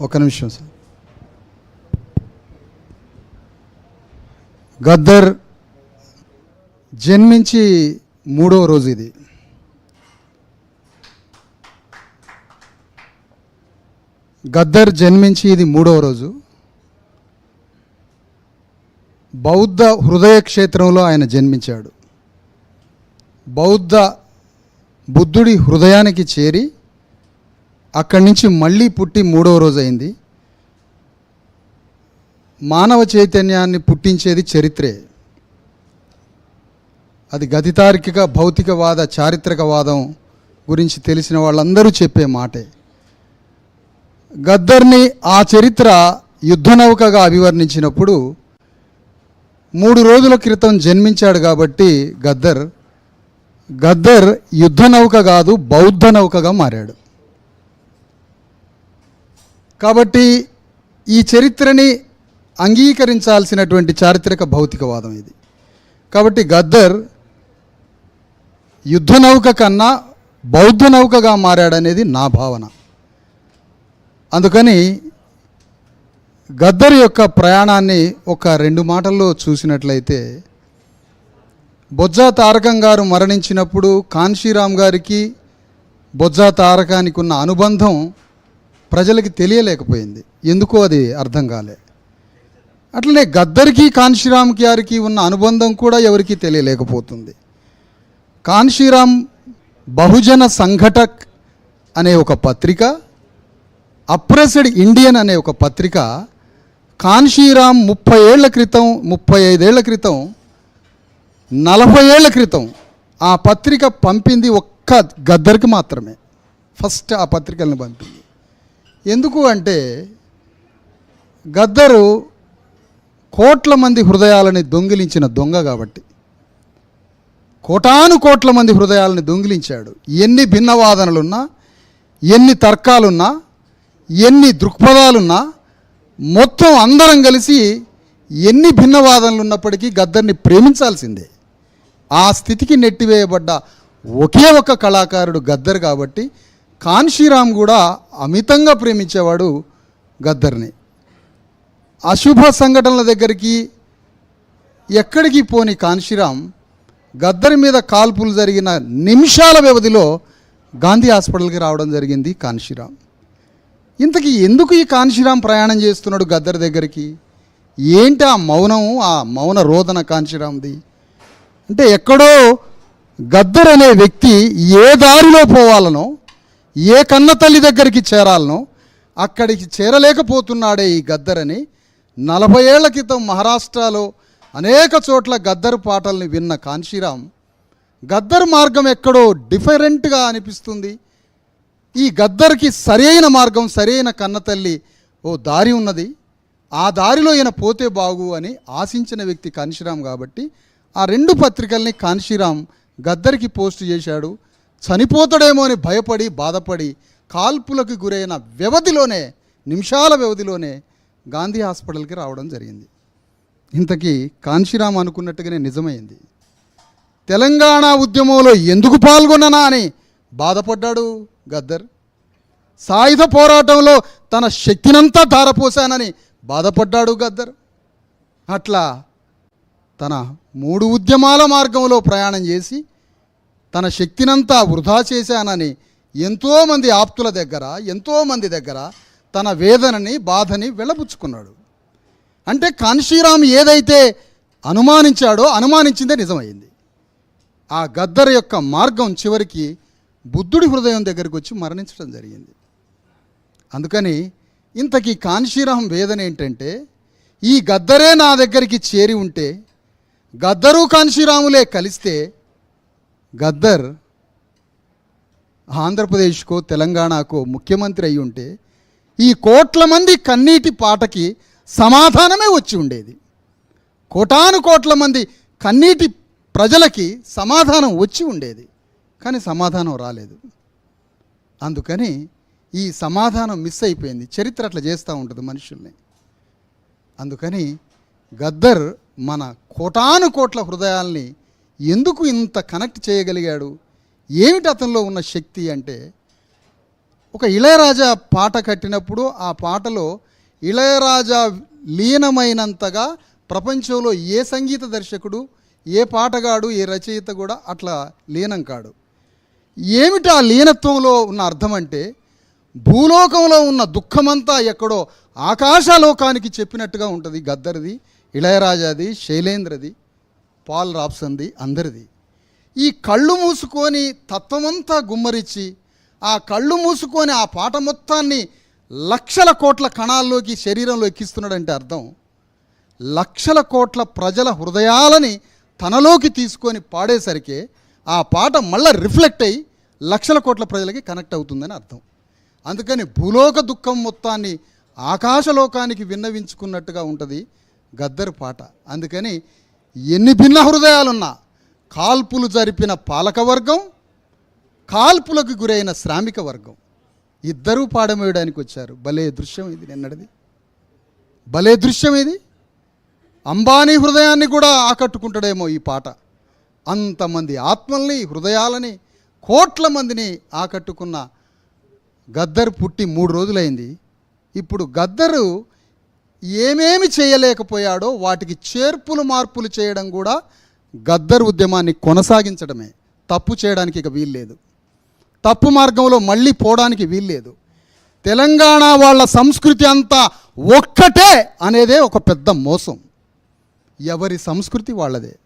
ఒక నిమిషం సార్ గద్దర్ జన్మించి మూడవ రోజు ఇది. గద్దర్ జన్మించి ఇది మూడవ రోజు. బౌద్ధ హృదయ క్షేత్రంలో ఆయన జన్మించాడు. బౌద్ధ బుద్ధుడి హృదయానికి చేరి అక్కడి నుంచి మళ్ళీ పుట్టి మూడవ రోజు అయింది. మానవ చైతన్యాన్ని పుట్టించేది చరిత్రే. అది గతితార్కిక భౌతికవాద చారిత్రకవాదం గురించి తెలిసిన వాళ్ళందరూ చెప్పే మాటే. గద్దర్ని ఆ చరిత్ర యుద్ధనౌకగా అభివర్ణించినప్పుడు మూడు రోజుల క్రితం జన్మించాడు కాబట్టి గద్దర్. గద్దర్ యుద్ధనౌక కాదు బౌద్ధ నౌకగా మారాడు. కాబట్టి ఈ చరిత్రని అంగీకరించాల్సినటువంటి చారిత్రక భౌతికవాదం ఇది. కాబట్టి గద్దర్ యుద్ధ నౌక కన్నా బౌద్ధ నౌకగా మారాడనేది నా భావన. అందుకని గద్దర్ యొక్క ప్రయాణాన్ని ఒక రెండు మాటల్లో చూసినట్లయితే బొజ్జా తారకం గారు మరణించినప్పుడు కాన్షీరామ్ గారికి బొజ్జా తారకానికి ఉన్న అనుబంధం ప్రజలకి తెలియలేకపోయింది. ఎందుకో అది అర్థం కాలే. అట్లనే గద్దర్కి కాన్షీరామ్ గారికి ఉన్న అనుబంధం కూడా ఎవరికీ తెలియలేకపోతుంది. కాన్షీరామ్ బహుజన సంఘటక్ అనే ఒక పత్రిక అప్రెస్డ్ ఇండియన్ అనే ఒక పత్రిక కాన్షీరామ్ ముప్పై ఏళ్ళ క్రితం ముప్పై ఐదేళ్ళ క్రితం నలభై ఏళ్ళ క్రితం ఆ పత్రిక పంపింది ఒక్క గద్దర్కి మాత్రమే. ఫస్ట్ ఆ పత్రికలను పంపింది. ఎందుకు అంటే గద్దరు కోట్ల మంది హృదయాలని దొంగిలించిన దొంగ కాబట్టి. కోటాను కోట్ల మంది హృదయాలని దొంగిలించాడు. ఎన్ని భిన్నవాదనలున్నా ఎన్ని తర్కాలున్నా ఎన్ని దృక్పథాలున్నా మొత్తం అందరం కలిసి ఎన్ని భిన్నవాదనలు ఉన్నప్పటికీ గద్దర్ని ప్రేమించాల్సిందే. ఆ స్థితికి నెట్టివేయబడ్డ ఒకే ఒక కళాకారుడు గద్దర్ కాబట్టి కాన్షీరామ్ కూడా అమితంగా ప్రేమించేవాడు గద్దర్ని. అశుభ సంఘటనల దగ్గరికి ఎక్కడికి పోని కాన్షీరామ్ గద్దరి మీద కాల్పులు జరిగిన నిమిషాల వ్యవధిలో గాంధీ హాస్పిటల్కి రావడం జరిగింది కాన్షీరామ్ ఇంతకీ ఎందుకు ఈ కాన్షీరామ్ ప్రయాణం చేస్తున్నాడు గద్దర్ దగ్గరికి? ఏంటి ఆ మౌనం ఆ మౌన రోదన కాన్షీరామ్ది అంటే ఎక్కడో గద్దర్ అనే వ్యక్తి ఏ దారిలో పోవాలనో ఏ కన్న తల్లి దగ్గరికి చేరాలనో అక్కడికి చేరలేకపోతున్నాడే ఈ గద్దరని నలభై ఏళ్ళ క్రితం మహారాష్ట్రలో అనేక చోట్ల గద్దరు పాటల్ని విన్న కాన్షీరామ్ గద్దర్ మార్గం ఎక్కడో డిఫరెంట్గా అనిపిస్తుంది. ఈ గద్దర్కి సరైన మార్గం సరైన కన్నతల్లి ఓ దారి ఉన్నది. ఆ దారిలో ఈయన పోతే బాగు అని ఆశించిన వ్యక్తి కాన్షీరామ్ కాబట్టి ఆ రెండు పత్రికల్ని కాన్షీరామ్ గద్దరికి పోస్ట్ చేశాడు. చనిపోతాడేమో అని భయపడి బాధపడి కాల్పులకు గురైన వ్యవధిలోనే నిమిషాల వ్యవధిలోనే గాంధీ హాస్పిటల్కి రావడం జరిగింది. ఇంతకీ కాన్షీరామ్ అనుకున్నట్టుగానే నిజమైంది. తెలంగాణ ఉద్యమంలో ఎందుకు పాల్గొన్నానా అని బాధపడ్డాడు గద్దర్. సాయుధ పోరాటంలో తన శక్తినంతా ధారపోశానని బాధపడ్డాడు గద్దర్. అట్లా తన మూడు ఉద్యమాల మార్గంలో ప్రయాణం చేసి తన శక్తినంతా వృధా చేశానని ఎంతోమంది ఆప్తుల దగ్గర ఎంతోమంది దగ్గర తన వేదనని బాధని వెళ్ళబుచ్చుకున్నాడు. అంటే కాన్షీరామ్ ఏదైతే అనుమానించాడో అనుమానించిందే నిజమైంది. ఆ గద్దర్ యొక్క మార్గం చివరికి బుద్ధుడి హృదయం దగ్గరికి వచ్చి మరణించడం జరిగింది. అందుకని ఇంతకీ కాన్షీరామ్ వేదన ఏంటంటే ఈ గద్దరే నా దగ్గరికి చేరి ఉంటే గద్దరు కాన్షీరాములే కలిస్తే గద్దర్ ఆంధ్రప్రదేశ్కో తెలంగాణకో ముఖ్యమంత్రి అయి ఉంటే ఈ కోట్ల మంది కన్నీటి పాటకి సమాధానమే వచ్చి ఉండేది. కోటాను కోట్ల మంది కన్నీటి ప్రజలకి సమాధానం వచ్చి ఉండేది. కానీ సమాధానం రాలేదు. అందుకని ఈ సమాధానం మిస్ అయిపోయింది. చరిత్ర అట్లా చేస్తూ ఉంటుంది మనుషుల్ని. అందుకని గద్దర్ మన కోటాను కోట్ల హృదయాల్ని ఎందుకు ఇంత కనెక్ట్ చేయగలిగాడు? ఏమిటి అతనిలో ఉన్న శక్తి అంటే ఒక ఇళయరాజా పాట కట్టినప్పుడు ఆ పాటలో ఇళయరాజా లీనమైనంతగా ప్రపంచంలో ఏ సంగీత దర్శకుడు ఏ పాటగాడు ఏ రచయిత కూడా అట్లా లీనం కాడు. ఏమిటి ఆ లీనత్వంలో ఉన్న అర్థం అంటే భూలోకంలో ఉన్న దుఃఖమంతా ఎక్కడో ఆకాశలోకానికి చెప్పినట్టుగా ఉంటుంది గద్దరిది ఇళయరాజాది శైలేంద్రది. పాల్ రాప్సన్ది అందరిది. ఈ కళ్ళు మూసుకొని తత్వమంతా గుమ్మరిచ్చి ఆ కళ్ళు మూసుకొని ఆ పాట మొత్తాన్ని లక్షల కోట్ల కణాల్లోకి శరీరంలో ఎక్కిస్తున్నాడంటే అర్థం. లక్షల కోట్ల ప్రజల హృదయాలని తనలోకి తీసుకొని పాడేసరికి ఆ పాట మళ్ళీ రిఫ్లెక్ట్ అయ్యి లక్షల కోట్ల ప్రజలకి కనెక్ట్ అవుతుందని అర్థం. అందుకని భూలోక దుఃఖం మొత్తాన్ని ఆకాశలోకానికి విన్నవించుకున్నట్టుగా ఉంటుంది గద్దరు పాట. అందుకని ఎన్ని భిన్న హృదయాలున్నా కాల్పులు జరిపిన పాలకవర్గం కాల్పులకు గురైన శ్రామిక వర్గం. ఇద్దరూ పాడమేయడానికి వచ్చారు. భలే దృశ్యం ఇది నిన్నటిది. భలే దృశ్యం ఇది. అంబానీ హృదయాన్ని కూడా ఆకట్టుకుంటాడేమో ఈ పాట. అంతమంది ఆత్మల్ని హృదయాలని కోట్ల మందిని ఆకట్టుకున్న గద్దరు పుట్టి మూడు రోజులైంది. ఇప్పుడు గద్దరు ఏమేమి చేయలేకపోయాడో వాటికి చేర్పులు మార్పులు చేయడం కూడా గద్దర్ ఉద్యమాన్ని కొనసాగించడమే. తప్పు చేయడానికి ఇక వీల్లేదు. తప్పు మార్గంలో మళ్ళీ పోవడానికి వీల్లేదు. తెలంగాణ వాళ్ళ సంస్కృతి అంతా ఒక్కటే అనేదే ఒక పెద్ద మోసం. ఎవరి సంస్కృతి వాళ్ళదే.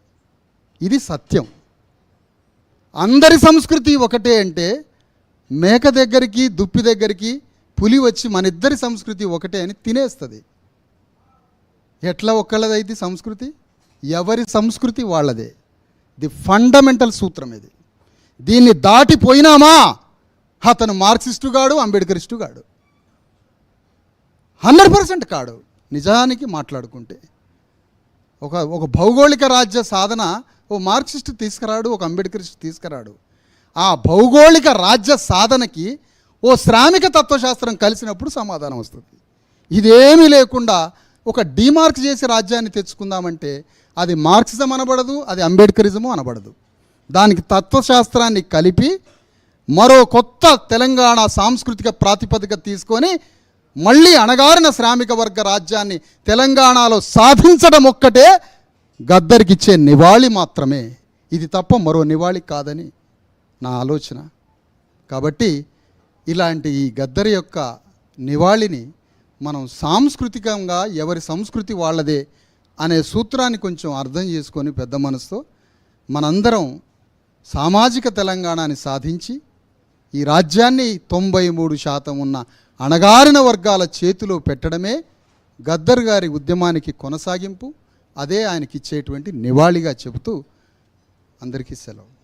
ఇది సత్యం. అందరి సంస్కృతి ఒకటే అంటే మేక దగ్గరికి దుప్పి దగ్గరికి పులి వచ్చి మన ఇద్దరి సంస్కృతి ఒకటే అని తినేస్తుంది. ఎట్లా ఒక్కళ్ళదైతే సంస్కృతి? ఎవరి సంస్కృతి వాళ్ళదే. ది ఫండమెంటల్ సూత్రం ఇది. దీన్ని దాటిపోయినామా అతను మార్క్సిస్టు కాడు అంబేద్కరిస్టు కాడు హండ్రెడ్ పర్సెంట్ కాడు. నిజానికి మాట్లాడుకుంటే. ఒక ఒక భౌగోళిక రాజ్య సాధన ఓ మార్క్సిస్ట్ తీసుకురాడు ఒక అంబేద్కరిస్ట్ తీసుకురాడు. ఆ భౌగోళిక రాజ్య సాధనకి ఓ శ్రామిక తత్వశాస్త్రం కలిసినప్పుడు సమాధానం వస్తుంది. ఇదేమీ లేకుండా ఒక డిమార్క్ చేసి రాజ్యాన్ని తెచ్చుకుందామంటే అది మార్క్సిజం అనబడదు అది అంబేద్కరిజము అనబడదు. దానికి తత్వశాస్త్రాన్ని కలిపి మరో కొత్త తెలంగాణ సాంస్కృతిక ప్రాతిపదిక తీసుకొని మళ్ళీ అణగారిన శ్రామిక వర్గ రాజ్యాన్ని తెలంగాణలో సాధించడం ఒక్కటే గద్దరికిచ్చే నివాళి మాత్రమే. ఇది తప్ప మరో నివాళి కాదని నా ఆలోచన. కాబట్టి ఇలాంటి ఈ గద్దరి యొక్క నివాళిని మనం సాంస్కృతికంగా ఎవరి సంస్కృతి వాళ్ళదే అనే సూత్రాన్ని కొంచెం అర్థం చేసుకొని పెద్ద మనసుతో మనందరం సామాజిక తెలంగాణని సాధించి ఈ రాజ్యాన్ని తొంభై మూడు శాతం ఉన్న అణగారిన వర్గాల చేతిలో పెట్టడమే గద్దర్ గారి ఉద్యమానికి కొనసాగింపు. అదే ఆయనకి ఇచ్చేటువంటి నివాళిగా చెబుతూ అందరికీ సెలవు.